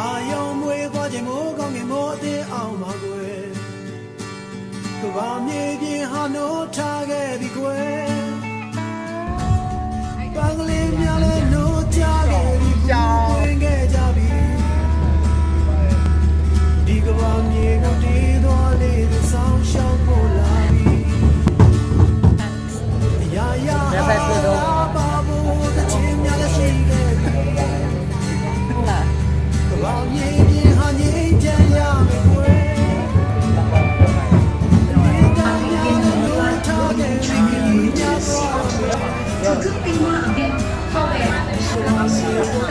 အာယုံမွေးသွားခြင်းမိုးကောင်းကင်မိုးအသင်းအောင်ပါကွယ်ကဘာမြေပြင်ဟာနိုးထားခဲ့ပြီကွယ်ပန်းကလေးမြ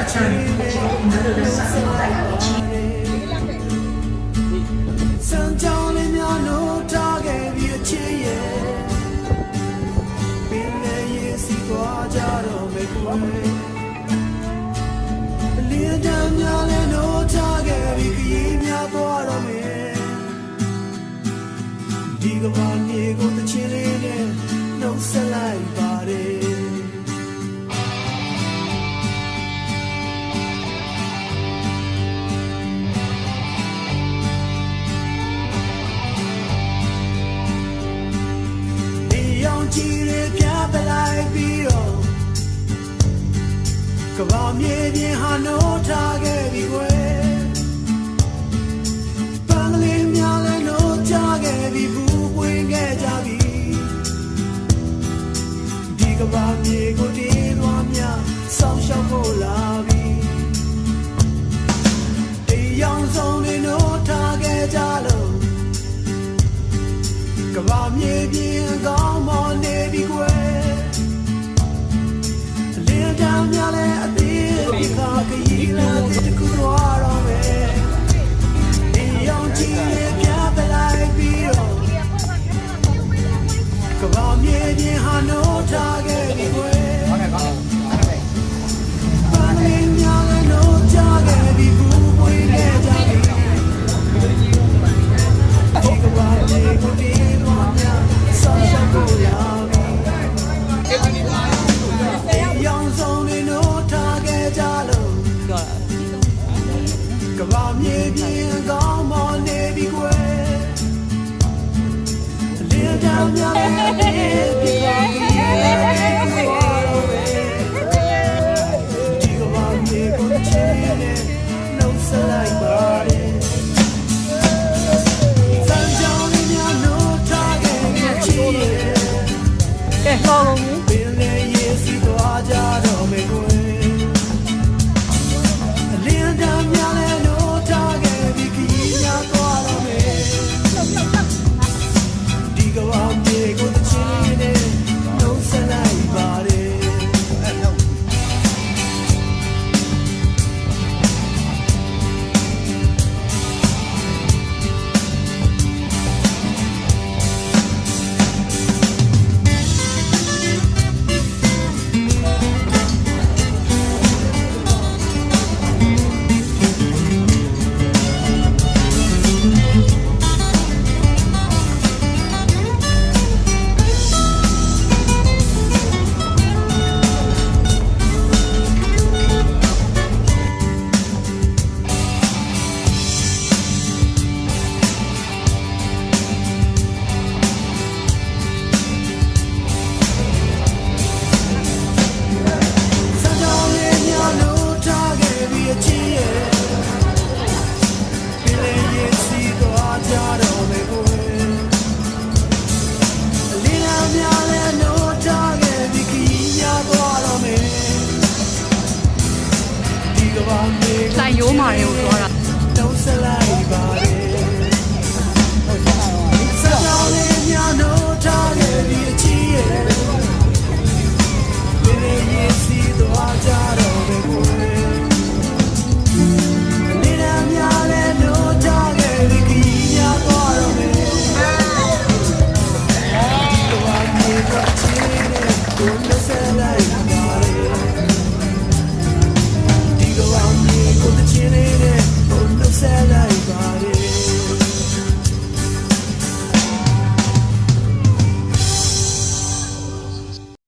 attorney. စီတွေပြပလိုက်ပြီးတော့ကဘာမြေပြင်ဟာနိုးထားခဲ့ပြီကွယ်ပန်းလေးများလည်းနိုးကြခဲ့ပြီဘူးပွင့်ခဲ့ကြပြီဒီကဘာမြေကိုတင်းလွှမ်းများဆောင်းရှောက်ဖို့လာပြီတေးရောင်ဆုံးတွေနိုးထားခဲ့ကြလို့ကဘာမြေပြင်ကောင်း များလဲအသေးဒီခါခရီးလမ်းတစ်ခုတော့တော့မယ်ဒီအောင်ကြည့်ရပြပလိုက်ပြီးတော့ကဘာမြေပြင်ဟာနိုးထားခဲ့ပြီကွယ်ဟုတ်ကဲ့ကောင်းပါမယ်ပါမင်းများလဲနိုးကြခဲ့ပြီဘူး Salam.